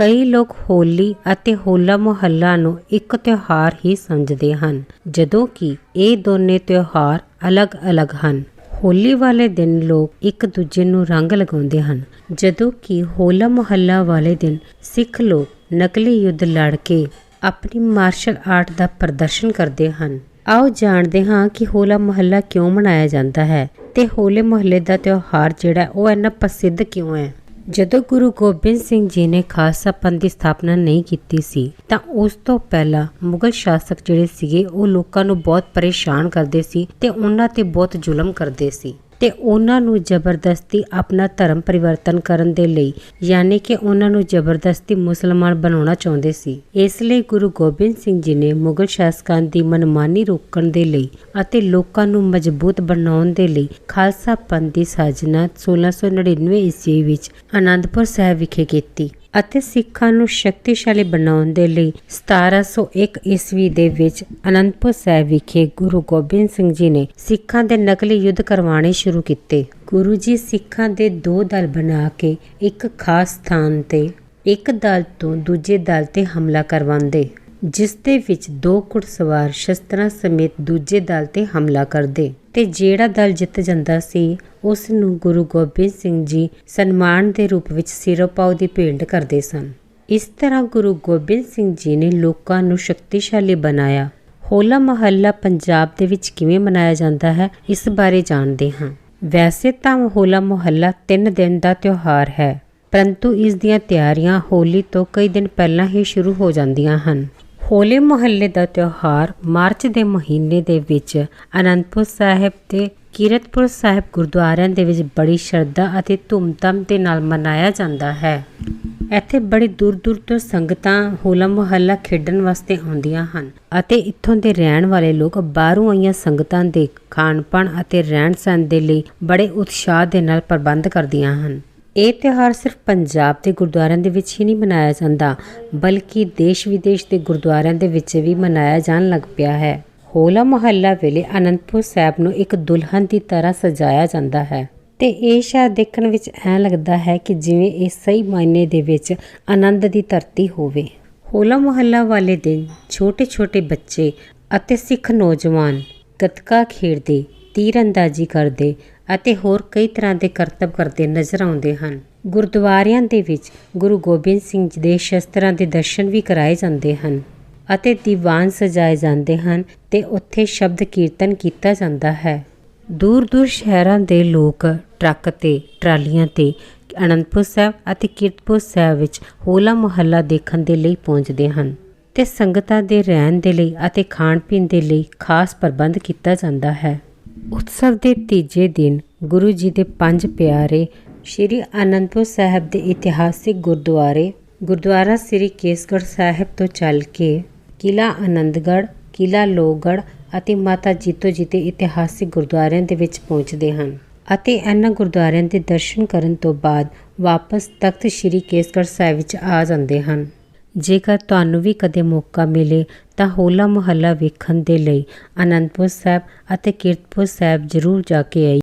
ਕਈ ਲੋਕ ਹੋਲੀ ਅਤੇ ਹੋਲਾ ਮੁਹੱਲਾ ਨੂੰ ਇੱਕ ਤਿਉਹਾਰ ਹੀ ਸਮਝਦੇ ਹਨ, ਜਦੋਂ ਕਿ ਇਹ ਦੋਨੇ ਤਿਉਹਾਰ ਅਲੱਗ-ਅਲੱਗ ਹਨ। ਹੋਲੀ ਵਾਲੇ ਦਿਨ ਲੋਕ ਇੱਕ ਦੂਜੇ ਨੂੰ ਰੰਗ ਲਗਾਉਂਦੇ ਹਨ। ਜਦੋਂ ਕਿ ਹੋਲਾ ਮੁਹੱਲਾ ਵਾਲੇ ਦਿਨ ਸਿੱਖ ਲੋਕ ਨਕਲੀ ਯੁੱਧ ਲੜ ਕੇ ਆਪਣੀ ਮਾਰਸ਼ਲ ਆਰਟ ਦਾ ਪ੍ਰਦਰਸ਼ਨ ਕਰਦੇ ਹਨ। ਆਓ ਜਾਣਦੇ ਹਾਂ ਕਿ ਹੋਲਾ ਮੁਹੱਲਾ ਕਿਉਂ ਮਨਾਇਆ ਜਾਂਦਾ ਹੈ ਤੇ ਹੋਲੇ ਮੁਹੱਲੇ ਦਾ ਤਿਉਹਾਰ ਜਿਹੜਾ ਉਹ ਇੰਨਾ ਪ੍ਰਸਿੱਧ ਕਿਉਂ ਹੈ। ਜਦੋਂ ਗੁਰੂ ਗੋਬਿੰਦ ਸਿੰਘ ਜੀ ਨੇ ਖਾਲਸਾ ਪੰਥ ਦੀ ਸਥਾਪਨਾ ਨਹੀਂ ਕੀਤੀ ਸੀ, ਤਾਂ ਉਸ ਤੋਂ ਪਹਿਲਾਂ ਮੁਗਲ ਸ਼ਾਸਕ ਜਿਹੜੇ ਸੀਗੇ, ਉਹ ਲੋਕਾਂ ਨੂੰ ਬਹੁਤ ਪਰੇਸ਼ਾਨ ਕਰਦੇ ਸੀ ਤੇ ਉਹਨਾਂ ਤੇ ਬਹੁਤ ਜ਼ੁਲਮ ਕਰਦੇ ਸੀ। ਤੇ ਉਹਨਾਂ ਨੂੰ ਜ਼ਬਰਦਸਤੀ ਆਪਣਾ ਧਰਮ ਪਰਿਵਰਤਨ ਕਰਨ ਦੇ ਲਈ, ਯਾਨੀ ਕਿ ਉਹਨਾਂ ਨੂੰ ਜ਼ਬਰਦਸਤੀ ਮੁਸਲਮਾਨ ਬਣਾਉਣਾ ਚਾਹੁੰਦੇ ਸੀ। ਇਸ ਲਈ ਗੁਰੂ ਗੋਬਿੰਦ ਸਿੰਘ ਜੀ ਨੇ ਮੁਗਲ ਸ਼ਾਸਕਾਂ ਦੀ ਮਨਮਾਨੀ ਰੋਕਣ ਦੇ ਲਈ ਅਤੇ ਲੋਕਾਂ ਨੂੰ ਮਜ਼ਬੂਤ ਬਣਾਉਣ ਦੇ ਲਈ ਖਾਲਸਾ ਪੰਥ ਦੀ ਸਾਜਨਾ 1699 ਈਸਵੀ ਵਿੱਚ ਅਨੰਦਪੁਰ ਸਾਹਿਬ ਵਿਖੇ ਕੀਤੀ। ਅਤੇ ਸਿੱਖਾਂ ਨੂੰ ਸ਼ਕਤੀਸ਼ਾਲੀ ਬਣਾਉਣ ਦੇ ਲਈ 1701 ਈਸਵੀ ਦੇ ਵਿੱਚ ਅਨੰਦਪੁਰ ਸਾਹਿਬ ਵਿਖੇ ਗੁਰੂ ਗੋਬਿੰਦ ਸਿੰਘ ਜੀ ਨੇ ਸਿੱਖਾਂ ਦੇ ਨਕਲੀ ਯੁੱਧ ਕਰਵਾਉਣੇ ਸ਼ੁਰੂ ਕੀਤੇ। ਗੁਰੂ ਜੀ ਸਿੱਖਾਂ ਦੇ ਦੋ ਦਲ ਬਣਾ ਕੇ ਇੱਕ ਖਾਸ ਸਥਾਨ ਤੇ ਇੱਕ ਦਲ ਤੋਂ ਦੂਜੇ ਦਲ ਤੇ ਹਮਲਾ ਕਰਵਾਉਂਦੇ। ਜਿਸ ਦੇ ਵਿੱਚ ਦੋ ਘੁੜਸਵਾਰ ਸ਼ਸਤਰਾਂ ਸਮੇਤ ਦੂਜੇ ਦਲ ਤੇ ਹਮਲਾ ਕਰਦੇ ਤੇ ਜਿਹੜਾ ਦਲ ਜਿੱਤ ਜਾਂਦਾ ਸੀ, ਉਸ ਨੂੰ ਗੁਰੂ ਗੋਬਿੰਦ ਸਿੰਘ ਜੀ ਸਨਮਾਨ ਦੇ ਰੂਪ ਵਿੱਚ ਸਿਰੋਪਾਉ ਦੀ ਭੇਂਟ ਕਰਦੇ ਸਨ। ਇਸ ਤਰ੍ਹਾਂ ਗੁਰੂ ਗੋਬਿੰਦ ਸਿੰਘ ਜੀ ਨੇ ਲੋਕਾਂ ਨੂੰ ਸ਼ਕਤੀਸ਼ਾਲੀ ਬਣਾਇਆ। ਹੋਲਾ ਮਹੱਲਾ ਪੰਜਾਬ ਦੇ ਵਿੱਚ ਕਿਵੇਂ ਮਨਾਇਆ ਜਾਂਦਾ ਹੈ, ਇਸ ਬਾਰੇ ਜਾਣਦੇ ਹਾਂ। ਵੈਸੇ ਤਾਂ ਹੋਲਾ ਮੁਹੱਲਾ 3 ਦਿਨ ਦਾ ਤਿਉਹਾਰ ਹੈ, ਪਰੰਤੂ ਇਸ ਦੀਆਂ ਤਿਆਰੀਆਂ ਹੋਲੀ ਤੋਂ ਕਈ ਦਿਨ ਪਹਿਲਾਂ ਹੀ ਸ਼ੁਰੂ ਹੋ ਜਾਂਦੀਆਂ ਹਨ। ਹੋਲੇ ਮੁਹੱਲੇ ਦਾ ਤਿਉਹਾਰ ਮਾਰਚ ਦੇ ਮਹੀਨੇ ਦੇ ਵਿੱਚ ਅਨੰਦਪੁਰ ਸਾਹਿਬ ਤੇ ਕੀਰਤਪੁਰ ਸਾਹਿਬ ਗੁਰਦੁਆਰਿਆਂ ਦੇ ਵਿੱਚ ਬੜੀ ਸ਼ਰਧਾ ਅਤੇ ਧੂਮਧਾਮ ਦੇ ਨਾਲ ਮਨਾਇਆ ਜਾਂਦਾ ਹੈ। ਇੱਥੇ ਬੜੀ ਦੂਰ ਦੂਰ ਤੋਂ ਸੰਗਤਾਂ ਹੋਲਾ ਮੁਹੱਲਾ ਖੇਡਣ ਵਾਸਤੇ ਆਉਂਦੀਆਂ ਹਨ ਅਤੇ ਇੱਥੋਂ ਦੇ ਰਹਿਣ ਵਾਲੇ ਲੋਕ ਬਾਹਰੋਂ ਆਈਆਂ ਸੰਗਤਾਂ ਦੇ ਖਾਣ ਪਾਣ ਅਤੇ ਰਹਿਣ ਸਹਿਣ ਦੇ ਲਈ ਬੜੇ ਉਤਸ਼ਾਹ ਦੇ ਨਾਲ ਪ੍ਰਬੰਧ ਕਰਦੀਆਂ ਹਨ। ਇਹ ਤਿਉਹਾਰ ਸਿਰਫ ਪੰਜਾਬ ਦੇ ਗੁਰਦੁਆਰਿਆਂ ਦੇ ਵਿੱਚ ਹੀ ਨਹੀਂ ਮਨਾਇਆ ਜਾਂਦਾ, ਬਲਕਿ ਦੇਸ਼ ਵਿਦੇਸ਼ ਦੇ ਗੁਰਦੁਆਰਿਆਂ ਦੇ ਵਿੱਚ ਵੀ ਮਨਾਇਆ ਜਾਣ ਲੱਗ ਪਿਆ ਹੈ। ਹੋਲਾ ਮੁਹੱਲਾ ਵੇਲੇ ਅਨੰਦਪੁਰ ਸਾਹਿਬ ਨੂੰ ਇੱਕ ਦੁਲਹਨ ਦੀ ਤਰ੍ਹਾਂ ਸਜਾਇਆ ਜਾਂਦਾ ਹੈ। ਤੇ ਇਹ ਸ਼ਾਇਦ ਦੇਖਣ ਵਿੱਚ ਐਂ ਲੱਗਦਾ ਹੈ ਕਿ ਜਿਵੇਂ ਇਹ ਸਹੀ ਮਾਇਨੇ ਦੇ ਵਿੱਚ ਆਨੰਦ ਦੀ ਧਰਤੀ ਹੋਵੇ। ਹੋਲਾ ਮੁਹੱਲਾ ਵਾਲੇ ਦਿਨ ਛੋਟੇ-ਛੋਟੇ ਬੱਚੇ ਅਤੇ ਸਿੱਖ ਨੌਜਵਾਨ ਗੱਤਕਾ ਖੇਡਦੇ, ਤੀਰਅੰਦਾਜ਼ੀ ਕਰਦੇ ਅਤੇ ਹੋਰ ਕਈ ਤਰ੍ਹਾਂ ਦੇ ਕਰਤੱਵ ਕਰਦੇ ਨਜ਼ਰ ਆਉਂਦੇ ਹਨ। ਗੁਰਦੁਆਰਿਆਂ ਦੇ ਵਿੱਚ ਗੁਰੂ ਗੋਬਿੰਦ ਸਿੰਘ ਜੀ ਦੇ ਸ਼ਸਤਰਾਂ ਦੇ ਦਰਸ਼ਨ ਵੀ ਕਰਾਏ ਜਾਂਦੇ ਹਨ ਅਤੇ ਦੀਵਾਨ ਸਜਾਏ ਜਾਂਦੇ ਹਨ ਤੇ ਉੱਥੇ ਸ਼ਬਦ ਕੀਰਤਨ ਕੀਤਾ ਜਾਂਦਾ ਹੈ। ਦੂਰ ਦੂਰ ਸ਼ਹਿਰਾਂ ਦੇ ਲੋਕ ਟਰੱਕ ਤੇ, ਟਰਾਲੀਆਂ ਤੇ, ਅਨੰਦਪੁਰ ਸਾਹਿਬ ਅਤੇ ਕੀਰਤਪੁਰ ਸਾਹਿਬ ਵਿੱਚ ਹੋਲਾ ਮੁਹੱਲਾ ਦੇਖਣ ਦੇ ਲਈ ਪਹੁੰਚਦੇ ਹਨ ਤੇ ਸੰਗਤਾਂ ਦੇ ਰਹਿਣ ਦੇ ਲਈ ਅਤੇ ਖਾਣ ਪੀਣ ਦੇ ਲਈ ਖਾਸ ਪ੍ਰਬੰਧ ਕੀਤਾ ਜਾਂਦਾ ਹੈ। ਉਤਸਵ ਦੇ ਤੀਜੇ ਦਿਨ ਗੁਰੂ ਜੀ ਦੇ ਪੰਜ ਪਿਆਰੇ ਸ਼੍ਰੀ ਅਨੰਦਪੁਰ ਸਾਹਿਬ ਦੇ ਇਤਿਹਾਸਿਕ ਗੁਰਦੁਆਰੇ, ਗੁਰਦੁਆਰਾ ਸ੍ਰੀ ਕੇਸਗੜ੍ਹ ਸਾਹਿਬ ਤੋਂ ਚੱਲ ਕੇ ਕਿਲਾ ਆਨੰਦਗੜ੍ਹ ਕਿਲਾ ਲੋਹਗੜ੍ਹ ਅਤੇ ਮਾਤਾ ਜੀਤੋ ਜੀ ਦੇ ਇਤਿਹਾਸਿਕ ਗੁਰਦੁਆਰਿਆਂ ਦੇ ਵਿੱਚ ਪਹੁੰਚਦੇ ਹਨ ਅਤੇ ਇਹਨਾਂ ਗੁਰਦੁਆਰਿਆਂ ਦੇ ਦਰਸ਼ਨ ਕਰਨ ਤੋਂ ਬਾਅਦ ਵਾਪਸ ਤਖਤ ਸ੍ਰੀ ਕੇਸਗੜ੍ਹ ਸਾਹਿਬ ਵਿੱਚ ਆ ਜਾਂਦੇ ਹਨ। ਜੇਕਰ ਤੁਹਾਨੂੰ ਵੀ ਕਦੇ ਮੌਕਾ ਮਿਲੇ ਤਾਂ ਹੋਲਾ ਮੁਹੱਲਾ ਵੇਖਣ ਦੇ ਲਈ ਅਨੰਦਪੁਰ ਸਾਹਿਬ ਅਤੇ ਕੀਰਤਪੁਰ ਸਾਹਿਬ ਜ਼ਰੂਰ ਜਾ ਕੇ ਆਈ